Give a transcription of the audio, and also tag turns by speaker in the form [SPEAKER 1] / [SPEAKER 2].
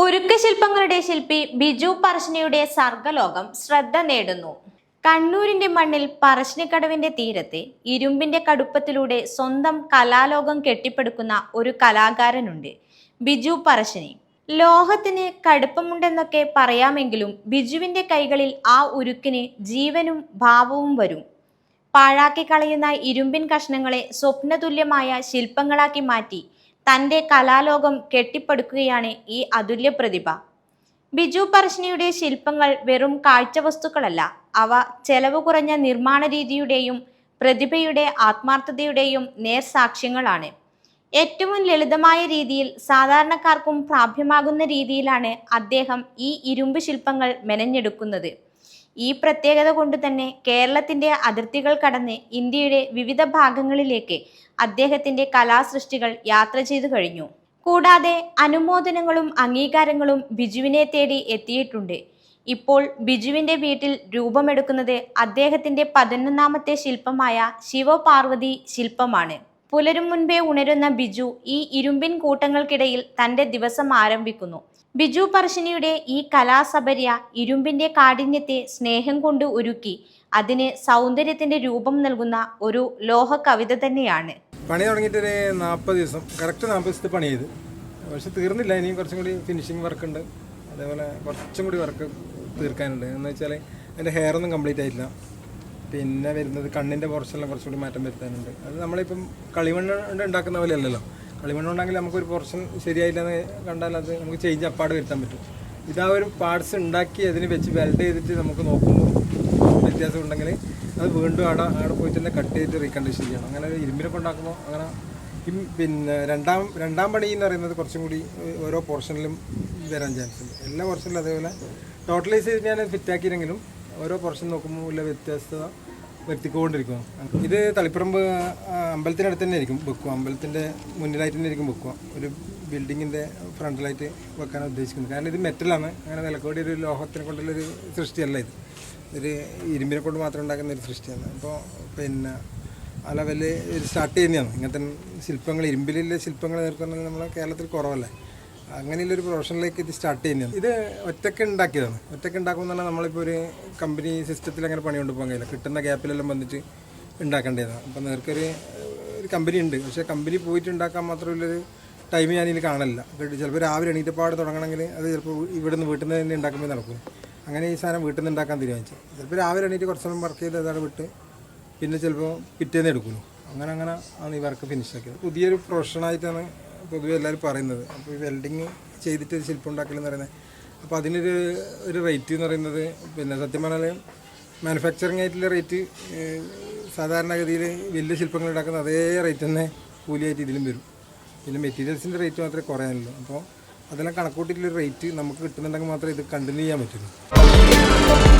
[SPEAKER 1] ഉരുക്ക് ശില്പങ്ങളുടെ ശില്പി ബിജു പറശ്ശിനിയുടെ സർഗലോകം ശ്രദ്ധ നേടുന്നു. കണ്ണൂരിന്റെ മണ്ണിൽ പറശ്ശിനിക്കടവിന്റെ തീരത്തെ ഇരുമ്പിന്റെ കടുപ്പത്തിലൂടെ സ്വന്തം കലാലോകം കെട്ടിപ്പടുക്കുന്ന ഒരു കലാകാരനുണ്ട് ബിജു പറശ്ശിനി. ലോഹത്തിന് കടുപ്പമുണ്ടെന്നൊക്കെ പറയാമെങ്കിലും ബിജുവിന്റെ കൈകളിൽ ആ ഉരുക്കിന് ജീവനും ഭാവവും വരും. പാഴാക്കി കളയുന്ന ഇരുമ്പിൻ കഷ്ണങ്ങളെ സ്വപ്നതുല്യമായ ശില്പങ്ങളാക്കി മാറ്റി തന്റെ കലാലോകം കെട്ടിപ്പടുക്കുകയാണ് ഈ അതുല്യ പ്രതിഭ. ബിജു പറശ്ശിനിയുടെ ശില്പങ്ങൾ വെറും കാഴ്ചവസ്തുക്കളല്ല. അവ ചെലവ് കുറഞ്ഞ നിർമ്മാണ രീതിയുടെയും പ്രതിഭയുടെ ആത്മാർത്ഥതയുടെയും നേർസാക്ഷ്യങ്ങളാണ്. ഏറ്റവും ലളിതമായ രീതിയിൽ സാധാരണക്കാർക്കും പ്രാപ്യമാകുന്ന രീതിയിലാണ് അദ്ദേഹം ഈ ഇരുമ്പ് ശില്പങ്ങൾ മെനഞ്ഞെടുക്കുന്നത്. ഈ പ്രത്യേകത കൊണ്ട് തന്നെ കേരളത്തിന്റെ അതിർത്തികൾ കടന്ന് ഇന്ത്യയുടെ വിവിധ ഭാഗങ്ങളിലേക്ക് അദ്ദേഹത്തിന്റെ കലാസൃഷ്ടികൾ യാത്ര ചെയ്തു കഴിഞ്ഞു. കൂടാതെ അനുമോദനങ്ങളും അംഗീകാരങ്ങളും ബിജുവിനെ തേടി എത്തിയിട്ടുണ്ട്. ഇപ്പോൾ ബിജുവിന്റെ വീട്ടിൽ രൂപമെടുക്കുന്നത് അദ്ദേഹത്തിന്റെ പതിനൊന്നാമത്തെ ശില്പമായ ശിവപാർവതി ശില്പമാണ്. പുലരും മുൻപേ ഉണരുന്ന ബിജു ഈ ഇരുമ്പിൻ കൂട്ടങ്ങൾക്കിടയിൽ തന്റെ ദിവസം ആരംഭിക്കുന്നു. ബിജു പറശ്ശിനിയുടെ ഈ കലാസബര്യ ഇരുമ്പിന്റെ കാഠിന്യത്തെ സ്നേഹം കൊണ്ട് ഒരുക്കി. അതിന് സൗന്ദര്യത്തിന്റെ രൂപം നൽകുന്ന ഒരു ലോഹ കവിത തന്നെയാണ്.
[SPEAKER 2] പണി തുടങ്ങിയിട്ടൊരു നാൽപ്പത് ദിവസം കറക്റ്റ് നാൽപ്പത് ദിവസത്തെ പണി ചെയ്ത് പക്ഷെ തീർന്നില്ല ഇനിയും കുറച്ചും കൂടി ഫിനിഷിങ് വർക്ക് ഉണ്ട്. അതേപോലെ കുറച്ചും കൂടി വർക്ക് തീർക്കാനുണ്ട്. എന്ന് വെച്ചാൽ അതിന്റെ ഹെയർ ഒന്നും കംപ്ലീറ്റ് ആയിട്ടില്ല. പിന്നെ വരുന്നത് കണ്ണിന്റെ പോർഷനിലും കുറച്ചും കൂടി മാറ്റം വരുത്താനുണ്ട്. അത് നമ്മളിപ്പം കളിമണ്ണ് ഉണ്ടാക്കുന്ന പോലെ അല്ലല്ലോ? കളിമണ്ണ് ഉണ്ടെങ്കിൽ നമുക്കൊരു പോർഷൻ ശരിയായില്ലെന്ന് കണ്ടാൽ അത് നമുക്ക് ചേഞ്ച് അപ്പാട് വരുത്താൻ പറ്റും. ഇതാ ഒരു പാർട്സ് ഉണ്ടാക്കി അതിന് വെച്ച് വെൽഡ് ചെയ്തിട്ട് നമുക്ക് നോക്കുമ്പോൾ വ്യത്യാസം ഉണ്ടെങ്കിൽ അത് വീണ്ടും അവിടെ അവിടെ പോയിട്ട് തന്നെ കട്ട് ചെയ്തിട്ട് റീകണ്ടീഷൻ ചെയ്യണം. അങ്ങനെ ഇരുമ്പിനൊക്കെ ഉണ്ടാക്കുമ്പോൾ അങ്ങനെ പിന്നെ രണ്ടാം രണ്ടാം പണി എന്ന് പറയുന്നത് കുറച്ചും കൂടി ഓരോ പോർഷനിലും വരാൻ ചാൻസ് ഉണ്ട്. എല്ലാ പോർഷനിലും അതേപോലെ ടോട്ടലൈസ് ചെയ്ത് ഞാൻ ഫിറ്റാക്കിയില്ലെങ്കിലും ഓരോ പോർഷൻ നോക്കുമ്പോൾ ഉള്ള വ്യത്യസ്തത വരുത്തിക്കൊണ്ടിരിക്കും. ഇത് തളിപ്പറമ്പ് അമ്പലത്തിനടുത്ത് തന്നെ ആയിരിക്കും വെക്കുക. അമ്പലത്തിന്റെ മുന്നിലായിട്ട് തന്നെ ആയിരിക്കും വെക്കുക. ഒരു ബിൽഡിങ്ങിന്റെ ഫ്രണ്ടിലായിട്ട് വെക്കാനാണ് ഉദ്ദേശിക്കുന്നത്. കാരണം ഇത് മെറ്റലാണ്. അങ്ങനെ വിലക്കോടി ഒരു ലോഹത്തിനെ കൊണ്ടുള്ളൊരു സൃഷ്ടിയല്ല ഇത്. ഒരു ഇരുമ്പിനെ കൊണ്ട് മാത്രം ഉണ്ടാക്കുന്ന ഒരു സൃഷ്ടിയാണ്. അപ്പോൾ പിന്നെ ആ ലെവലിൽ സ്റ്റാർട്ട് ചെയ്യുന്നതാണ്. ഇങ്ങനത്തെ ശില്പങ്ങൾ ഇരുമ്പിലുള്ള ശില്പങ്ങൾ നേർക്കുന്നത് നമ്മളെ കേരളത്തിൽ കുറവല്ലേ? അങ്ങനെയുള്ള ഒരു പ്രൊഫഷനിലേക്ക് ഇത് സ്റ്റാർട്ട് ചെയ്യുന്നത്. ഇത് ഒറ്റയ്ക്ക് ഉണ്ടാക്കിയതാണ്. ഒറ്റയ്ക്ക് ഉണ്ടാക്കുമ്പോൾ തന്നെ നമ്മളിപ്പോൾ ഒരു കമ്പനി സിസ്റ്റത്തിൽ അങ്ങനെ പണി കൊണ്ട് പോകാൻ കഴിയില്ല കിട്ടുന്ന ഗ്യാപ്പിലെല്ലാം വന്നിട്ട് ഉണ്ടാക്കേണ്ടതാണ് അപ്പം നേർക്കൊരു ഒരു കമ്പനി ഉണ്ട്. പക്ഷേ കമ്പനി പോയിട്ട് ഉണ്ടാക്കാൻ മാത്രമുള്ളൊരു ടൈം ഞാനിതിൽ കാണില്ല ചിലപ്പോൾ രാവിലെ എണീറ്റപ്പാട് തുടങ്ങണമെങ്കിൽ അത് ചിലപ്പോൾ ഇവിടെ നിന്ന് വീട്ടിൽ നിന്ന് തന്നെ ഉണ്ടാക്കുമ്പോൾ നടക്കും. അങ്ങനെ ഈ സാധനം വീട്ടിൽ നിന്ന് ഉണ്ടാക്കാൻ തീരുമാനിച്ചു. ചിലപ്പോൾ രാവിലെ എണീറ്റ് കുറച്ച് സമയം വർക്ക് ചെയ്ത് അതാണ് വിട്ട് പിന്നെ ചിലപ്പോൾ പിറ്റേന്ന് എടുക്കുന്നു. അങ്ങനെ അങ്ങനെ ആണ് ഈ വർക്ക് ഫിനിഷ് ആക്കിയത്. പുതിയൊരു പ്രൊഫഷനായിട്ടാണ് പൊതുവെ എല്ലാവരും പറയുന്നത്. അപ്പോൾ ഈ വെൽഡിങ് ചെയ്തിട്ട് ഒരു ശില്പം ഉണ്ടാക്കലെന്ന് പറയുന്നത്. അപ്പോൾ അതിനൊരു ഒരു റേറ്റ് എന്ന് പറയുന്നത് പിന്നെ സത്യം പറഞ്ഞാൽ മാനുഫാക്ചറിങ് ആയിട്ടുള്ള റേറ്റ് സാധാരണഗതിയിൽ വലിയ ശില്പങ്ങൾ ഉണ്ടാക്കുന്ന അതേ റേറ്റ് തന്നെ കൂലിയായിട്ട് ഇതിലും വരും. പിന്നെ മെറ്റീരിയൽസിന്റെ റേറ്റ് മാത്രമേ കുറയാനുള്ളൂ. അപ്പോൾ അതെല്ലാം കണക്കൂട്ടിയിട്ടുള്ള റേറ്റ് നമുക്ക് കിട്ടുന്നുണ്ടെങ്കിൽ മാത്രമേ ഇത് കണ്ടിന്യൂ ചെയ്യാൻ പറ്റുള്ളൂ.